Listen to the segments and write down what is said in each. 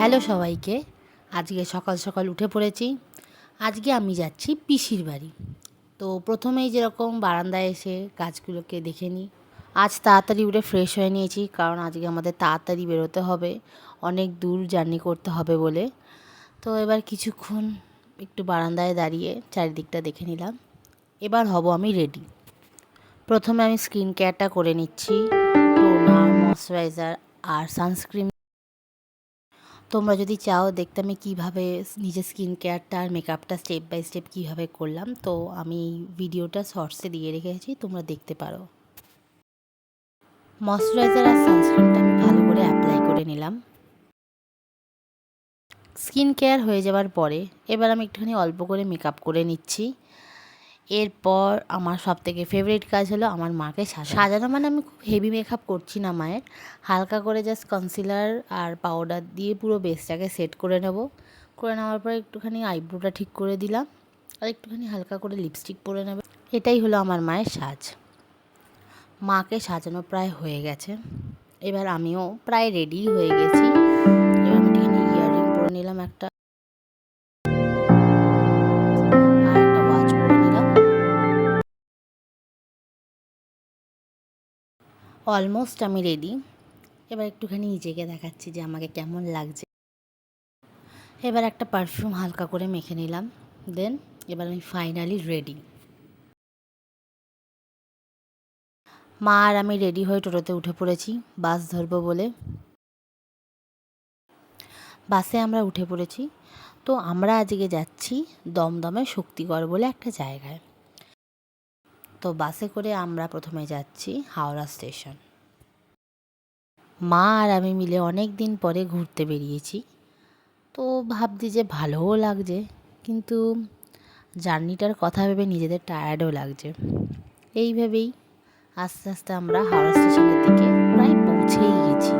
Hello সবাইকে। আজকে সকাল সকাল উঠে পড়েছি। আজকে আমি যাচ্ছি পিসির বাড়ি। তো প্রথমেই যেরকম বারান্দায় এসে গাছগুলোকে দেখে নিই। আজ তাড়াতাড়ি উঠে ফ্রেশ হয়ে নিয়েছি, কারণ আজকে আমাদের তাড়াতাড়ি বেরোতে হবে। অনেক দূর জার্নি করতে হবে বলে। তো এবার কিছুক্ষণ একটু বারান্দায় দাঁড়িয়ে চারিদিকটা দেখে নিলাম। এবার হব আমি রেডি প্রথমে আমি স্কিন কেয়ারটা করে নিচ্ছি। টোনার ময়শ্চারাইজার আর সানস্ক্রিন তোমরা যদি চাও দেখতে আমি কীভাবে নিজের স্কিন কেয়ারটা আর মেকআপটা স্টেপ বাই স্টেপ কীভাবে করলাম, তো আমি ভিডিওটা শর্টসে দিয়ে রেখেছি, তোমরা দেখতে পারো। ময়শ্চারাইজার আর সানস্ক্রিনটা আমি ভালো করে অ্যাপ্লাই করে নিলাম। স্কিন কেয়ার হয়ে যাওয়ার পরে এবার আমি একটুখানি অল্প করে মেকআপ করে নিচ্ছি। এরপর আমার সব থেকে ফেভারিট কাজ হলো আমার মাকে সাজানো। সাজানো মানে আমি খুব হেভি মেকআপ করছি না মায়ের। হালকা করে জাস্ট কনসিলার আর পাউডার দিয়ে পুরো বেসটাকে সেট করে নেব। করে নেওয়ার পর একটুখানি আইব্রোটা ঠিক করে দিলাম। আর একটুখানি হালকা করে লিপস্টিক পরে নেবে। এটাই হলো আমার মায়ের সাজ। মাকে সাজানো প্রায় হয়ে গেছে। এবার আমিও প্রায় রেডি হয়ে গেছি। এবার আমি ইয়াররিং পরে নিলাম একটা। অলমোস্ট আমি রেডি এবার একটুখানি নিজেকে দেখাচ্ছি যে আমাকে কেমন লাগছে। এবার একটা পারফিউম হালকা করে মেখে নিলাম দেন এবার আমি ফাইনালি রেডি মা আর আমি রেডি হয়ে টোটোতে উঠে পড়েছি বাস ধরবো বলে। বাসে আমরা উঠে পড়েছি, তো আমরা আজকে যাচ্ছি দমদমে শক্তিগড় বলে একটা জায়গায়। তো বাসে করে আমরা প্রথমে যাচ্ছি হাওড়া স্টেশন। মা আর আমি মিলে অনেক দিন পরে ঘুরতে বেরিয়েছি। তো ভাবছি যে ভালোও লাগছে, কিন্তু জার্নিটার কথা ভেবে নিজেদের টায়ার্ডও লাগছে। এইভাবেই আস্তে আস্তে আমরা হাওড়া স্টেশনের দিকে প্রায় পৌঁছেই গেছি।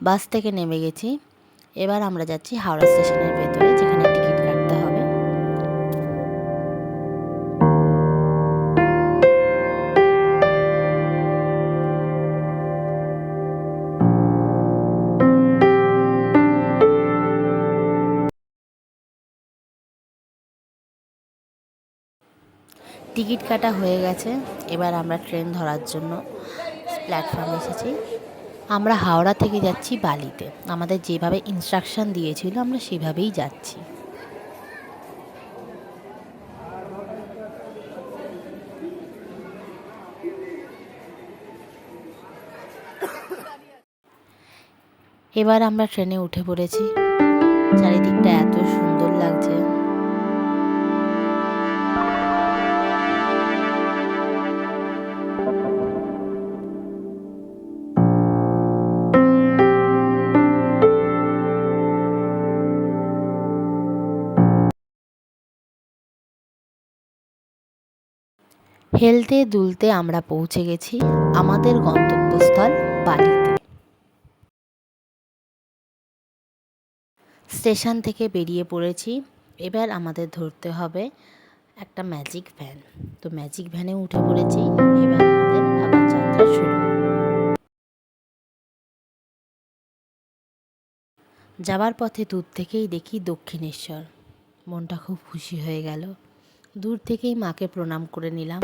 বাস থেকে নেমে গেছি। এবার আমরা যাচ্ছি হাওড়া স্টেশনের ভেতরে, যেখানে টিকিট কাটতে হবে। টিকিট কাটা হয়ে গেছে। এবার আমরা ট্রেন ধরার জন্য প্ল্যাটফর্মে এসেছি। আমরা হাওড়া থেকে যাচ্ছি বালিতে। আমাদের যেভাবে ইনস্ট্রাকশন দিয়েছিল, আমরা সেভাবেই যাচ্ছি। এবার আমরা ট্রেনে উঠে পড়েছি। চারিদিকটা এত সুন্দর। হেলতে দুলতে আমরা পৌঁছে গেছি আমাদের গন্তব্যস্থল বালিতে। স্টেশন থেকে বেরিয়ে পড়েছি। এবার আমাদের ধরতে হবে একটা ম্যাজিক ভ্যান তো ম্যাজিক ভ্যানে উঠে পড়েছি, এবার আমাদের আবার যাত্রা শুরু। যাবার পথে দূর থেকেই দেখি দক্ষিণেশ্বর। মনটা খুব খুশি হয়ে গেল। দূর থেকেই মাকে প্রণাম করে নিলাম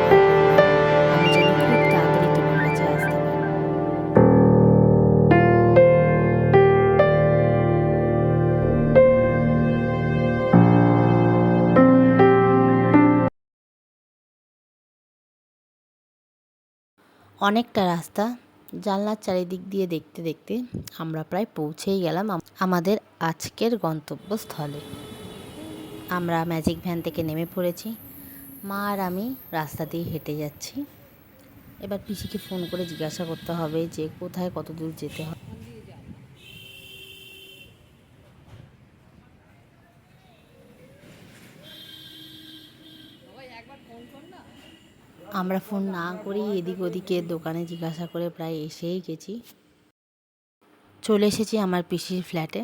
অনেকটা রাস্তা, জানলার চারিদিক দিয়ে দেখতে দেখতে আমরা প্রায় পৌঁছেই গেলাম আমাদের আজকের গন্তব্যস্থলে। আমরা ম্যাজিক ভ্যান থেকে নেমে পড়েছি। মা আর আমি রাস্তা দিয়ে হেঁটে যাচ্ছি। এবার পিসিকে ফোন করে জিজ্ঞাসা করতে হবে যে কোথায় কত দূর যেতে হবে আমরা ফোন না করেই এদিক ওদিকে দোকানে জিজ্ঞাসা করে প্রায় এসেই গেছি। চলে এসেছি আমার পিসির ফ্ল্যাটে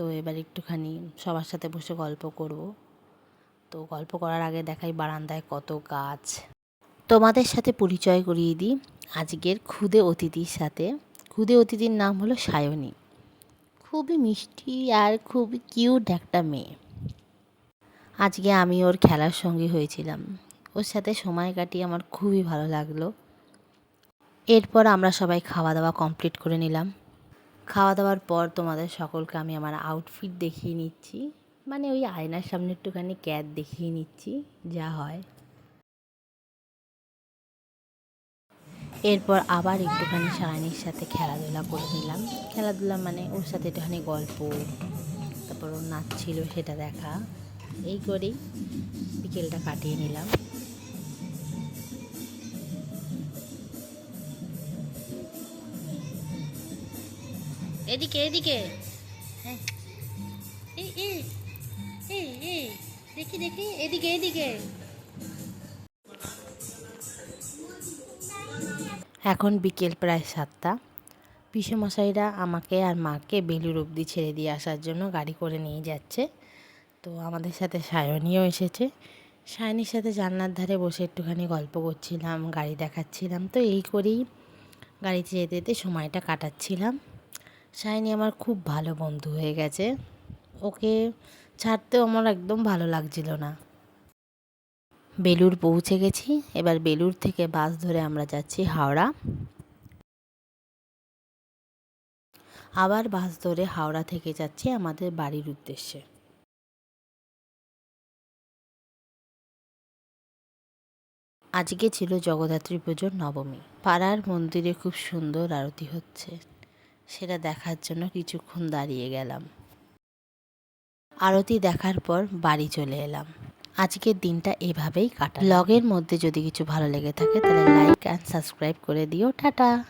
তো এবার একটুখানি সবার সাথে বসে গল্প করব। তো গল্প করার আগে দেখাই বারান্দায় কত গাছ। তোমাদের সাথে পরিচয় করিয়ে দিই আজকের ক্ষুদে অতিথির সাথে। ক্ষুদে অতিথির নাম হলো সায়নী। খুবই মিষ্টি আর খুবই কিউট একটা মেয়ে। আজকে আমি ওর খেলার সঙ্গী হয়েছিলাম। ওর সাথে সময় কাটিয়ে আমার খুবই ভালো লাগল। এরপর আমরা সবাই খাওয়া দাওয়া কমপ্লিট করে নিলাম। খাওয়া দাওয়ার পর তোমাদের সকলকে আমি আমার আউটফিট দেখিয়ে নিচ্ছি। মানে ওই আয়নার সামনে একটুখানি ক্যাট দেখিয়ে নিচ্ছি, যা হয়। এরপর আবার একটুখানি সারানির সাথে খেলাধুলা করে নিলাম। খেলাধুলা মানে ওর সাথে একটুখানি গল্প, তারপর ওর নাচ ছিল সেটা দেখা। এই করেই বিকেলটা কাটিয়ে নিলাম। এদিকে এদিকে। হ্যাঁ। দেখি দেখি, এদিকে এদিকে। এখন বিকেল প্রায় সাতটা। পিসেমশাইরা আমাকে আর মাকে বেলুর অবধি ছেড়ে দিয়ে আসার জন্য গাড়ি করে নিয়ে যাচ্ছে। তো আমাদের সাথে সায়নীও এসেছে। সায়নীর সাথে জানলার ধারে বসে একটুখানি গল্প করছিলাম, গাড়ি দেখাচ্ছিলাম। তো এই করেই গাড়িতে যেতে যেতে সময়টা কাটাচ্ছিলাম। সায়নী আমার খুব ভালো বন্ধু হয়ে গেছে। ওকে ছাড়তেও আমার একদম ভালো লাগছিল না। বেলুর পৌঁছে গেছি। এবার বেলুর থেকে বাস ধরে আমরা যাচ্ছি হাওড়া। আবার বাস ধরে হাওড়া থেকে যাচ্ছি আমাদের বাড়ির উদ্দেশ্যে। আজকে ছিল জগদ্ধাত্রী পুজোর নবমী। পাড়ার মন্দিরে খুব সুন্দর আরতি হচ্ছে। সেটা দেখার জন্য কিছুক্ষণ দাঁড়িয়ে গেলাম। আরতি দেখার পর বাড়ি চলে এলাম। আজকের দিনটা এভাবেই কাটা ব্লগের মধ্যে যদি কিছু ভালো লেগে থাকে, তাহলে লাইক অ্যান্ড সাবস্ক্রাইব করে দিও। টাটা!